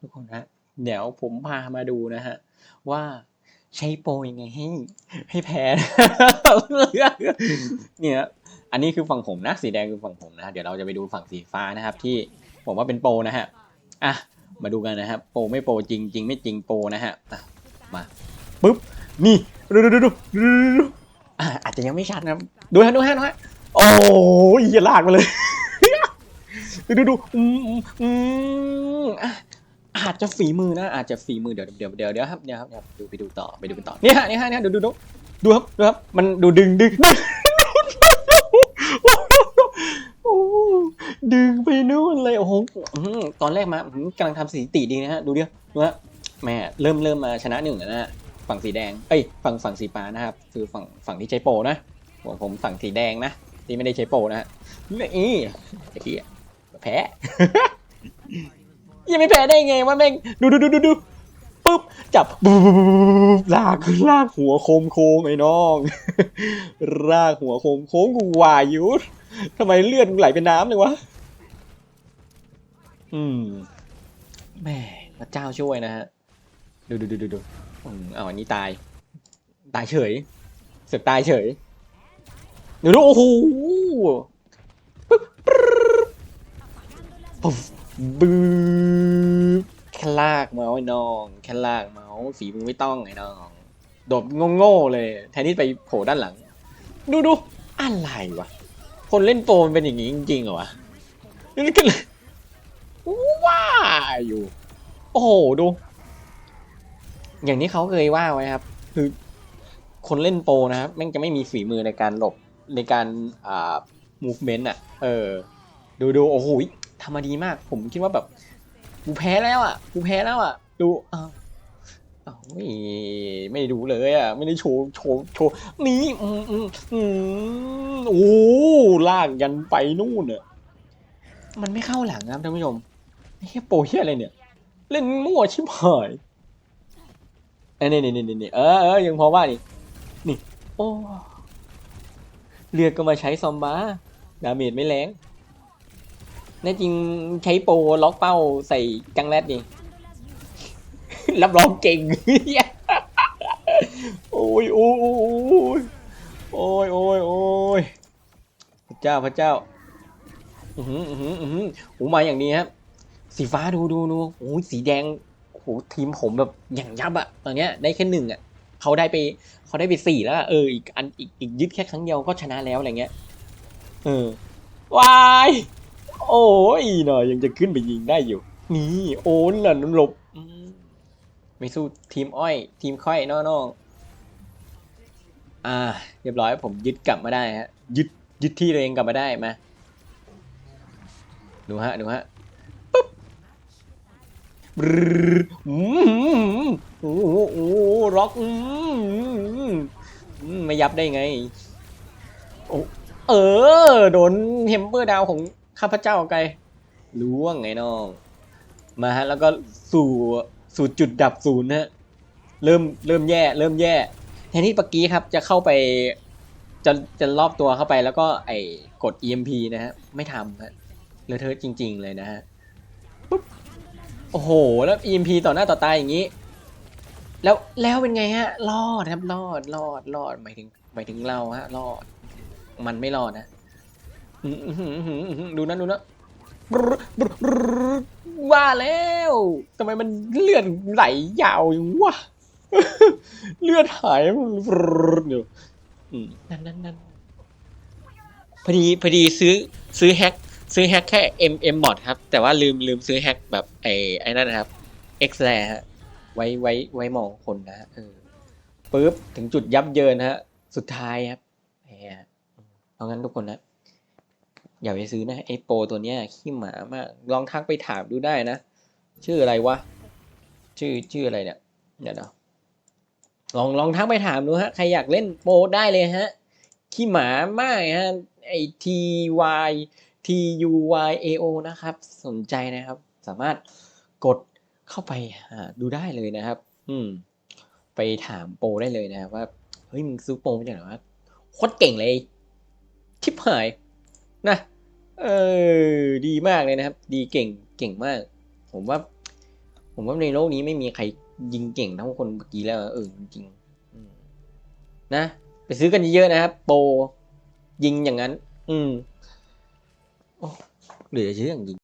ทุกคนฮะเดี๋ยวผมพามาดูนะฮะ ว่าใช้โปรยังไงให้ให้แพ้เนี่ยอันนี้คือฝั่งผมนะสีแดงคือฝั่งผมนะเดี๋ยวเราจะไปดูฝั่งสีฟ้านะครับ ที่ผมว่าเป็นโปรนะฮะอะมาดูกันนะครับโปรไม่โปรจริงจริงไม่จริงโปรนะฮะมาปุ๊บนี่ดูดูดูดูดูอะอาจจะยังไม่ชัดนะดูฮะดูฮะดูฮะโอ้ยอย่าลากมาเลยดูดูดูอืมอืม อาจจะฝีมือนะอาจจะฝีมือเดี๋ยวเดี๋ยวเดี๋ยวเดี๋ยวครับเดี๋ยวครับเดี๋ยวดูไปดูต่อไปดูกันต่อเนี่ยฮะเนี่ยฮะเนี่ยดูดูดูดูครับดูครับมันดูดึงดึงดึงไปนู่นเลยโอ้โหตอนแรกมากำลังทำสถิติดีนะฮะดูเดิดูฮะแม่เริ่มเริ่มมาชนะหนึ่งแล้วนะฮะฝั่งสีแดงเอ้ยฝั่งฝั่งสีฟ้านะครับ คือฝั่งฝั่งที่ใช้โปรนะผมผมฝั่งสีแดงนะที่ไม่ได้ใช้โปรนะฮะนี่ไอ้เหี้ยแพ้ ยังไม่แพ้ได้ไงวะแม่งดูดูดูดูดูปุ๊บจับปุ๊บลากลากหัวโคมโค้งไอ้น้องลากหัวโคมโค้งกูวายุทำไมเลือดมึงไหลเป็นน้ำเลยวะอืมแม่พระเจ้าช่วยนะฮะดูดูดูดูดูอืมเอาอันนี้ตาย ตายเฉยเสือกตายเฉยดูดูโอ้โหปึ๊บปุ๊บ บึ้บแค่ลากเมาส์ไอ้น้องแค่ลากเมาส์ฝีมือไม่ต้องไอ้น้องโดดโง่ๆเลย แทนที่ไปโผล่ด้านหลัง ดูดูอะไรวะ คนเล่นโปมันเป็นอย่างนี้จริงๆเหรอวะนี่ก็เลยว่าอยู่ โอ้โหดู อย่างที่เขาเคยว่าไว้ครับ คือ คนเล่นโปนะครับแม่งจะไม่มีฝีมือในการหลบในการอ่า movement อะ เออ ดูดูโอ้โห ทำมาดีมาก ผมคิดว่าแบบกูแพ้แล้วอะกูแพ้แล้วอะ ดูอ้าวอ้าวไม่ไม่ดูเลยอะ ไม่ได้โชว์โชว์โชว์นี่อืมอืมอืมโอ้ลากยันไปนู่นอะมันไม่เข้าหลังครับท่านผู้ชมไอ้เหี้ยโปรเฮียอะไรเนี่ย เล่นมั่วชิบหายเอ้ยนี่นี่นี่นี่เออเออยังพอว่านี่นี่ โอ้เลือกก็มาใช้ซอมบ้าดาเมจไม่แรง แน่จริงใช้โปรล็อกเป้าใส่จังแรดนี่ รับรองเก่งโอ้ยโอ้ยโอ้ยโอ้ยโอ้ยพระเจ้าพระเจ้า อือหืออือหืออือหือโอ้มาอย่างนี้ครับ สีฟ้าดูดูดูโอ้ยสีแดงโอ้โหทีมผมแบบอย่างยับอะตอนเนี้ยได้แค่หนึ่งอะเขาได้ไปเขาได้ไปสี่แล้วเอออีกอันอีกอีกยึดแค่ครั้งเดียวก็ชนะแล้วอะไรเงี้ยเออวาย โอ้ยหน่อยยังจะขึ้นไปยิงได้อยู่ นี่โอนล่ะหลบอืมไม่สู้ทีมอ้อย ทีมค่อยน้องๆอ่า เรียบร้อยผมยึดกลับมาได้ฮะยึดยึดที่ตัวเองกลับมาได้มาดูฮะดูฮะปุ๊บบรึร์อืมโอ้โหโอ้โหร็อกอืมอืมไม่ยับได้ไงโอ้เออ โดนเฮมเปอร์ดาวของ ข้าพเจ้าไกลล่วงไงน้อง มาฮะแล้วก็สู่สู่จุดดับศูนย์นะฮะเริ่มเริ่มแย่ เริ่มแย่แทนที่ปกี้ครับจะเข้าไปจะจะรอบตัวเข้าไปแล้วก็ไอ้กด EMP นะฮะไม่ทำฮะเลอเทอจริง ๆ เลยนะฮะปุ๊บโอ้โห แล้ว EMP ต่อหน้าต่อตาอย่างนี้ แล้วแล้วเป็นไงฮะ รอดครับรอดรอดรอดหมายถึงหมายถึงเราฮะ รอด มันไม่รอดนะ อื้อหือหือหือดูนะดูนะบรึบรึบรึบว่าแล้วทำไมมันเลือดไหลยาวอย่างวะ เลือดหายมันบรึบเดี๋ยวอืมนั่นนั่นนั่นพอดีพอดีซื้อซื้อแฮกซื้อแฮกแค่ M M mod ครับ แต่ว่าลืมลืมซื้อแฮกแบบไอ้ไอ้นั่นนะครับ X r a y ฮะไว้ไว้ไว้มองคนนะฮะเออปุ๊บถึงจุดยับเยินฮะ สุดท้ายครับเพราะงั้นทุกคนนะ อย่าไปซื้อนะไอโปรตัวเนี้ยขี้หมามาก ลองทักไปถามดูได้นะ ชื่ออะไรวะ ชื่อชื่ออะไรเนี่ย เดี๋ยวนะลองลองทักไปถามดูฮะ ใครอยากเล่นโปรได้เลยฮะ ขี้หมามากฮะ ไอ T Y T U Y A O นะครับ สนใจนะครับ สามารถกดเข้าไปหาดูได้เลยนะครับ อืม ไปถามโปรได้เลยนะครับว่า เฮ้ย มึงซื้อโปรมาจากไหนวะ โคตรเก่งเลย ชิบหาย นะ เออ ดีมากเลยนะครับ ดีเก่งเก่งมาก ผมว่า ผมว่าในโลกนี้ไม่มีใครยิงเก่งเท่าคนเมื่อกี้แล้วเออจริงๆนะ ไปซื้อกันเยอะๆนะครับโปรยิงอย่างนั้น อืมอหรือเชื่อจริง